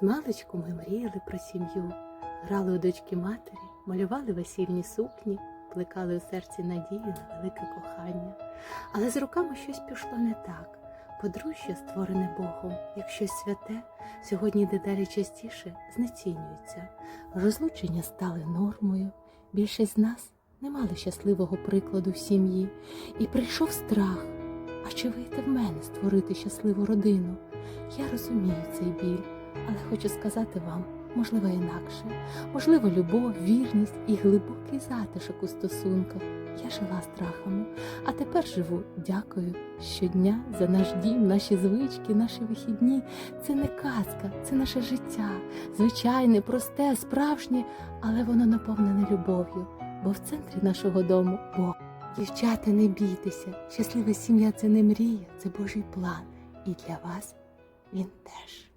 Змалечку ми мріяли про сім'ю, грали у дочки матері, малювали весільні сукні, плекали у серці надію на велике кохання. Але з роками щось пішло не так. Подружжя, створене Богом, як щось святе, сьогодні дедалі частіше знецінюється. Розлучення стали нормою. Більшість з нас не мали щасливого прикладу в сім'ї, і прийшов страх. А чи вийде в мене створити щасливу родину? Я розумію цей біль, але хочу сказати вам, можливо, інакше. Можливо, любов, вірність і глибокий затишок у стосунках. Я жила страхами, а тепер живу. Дякую щодня за наш дім, наші звички, наші вихідні. Це не казка, це наше життя. Звичайне, просте, справжнє, але воно наповнене любов'ю, бо в центрі нашого дому Бог. Дівчата, не бійтеся, щаслива сім'я це не мрія, це Божий план. І для вас він теж.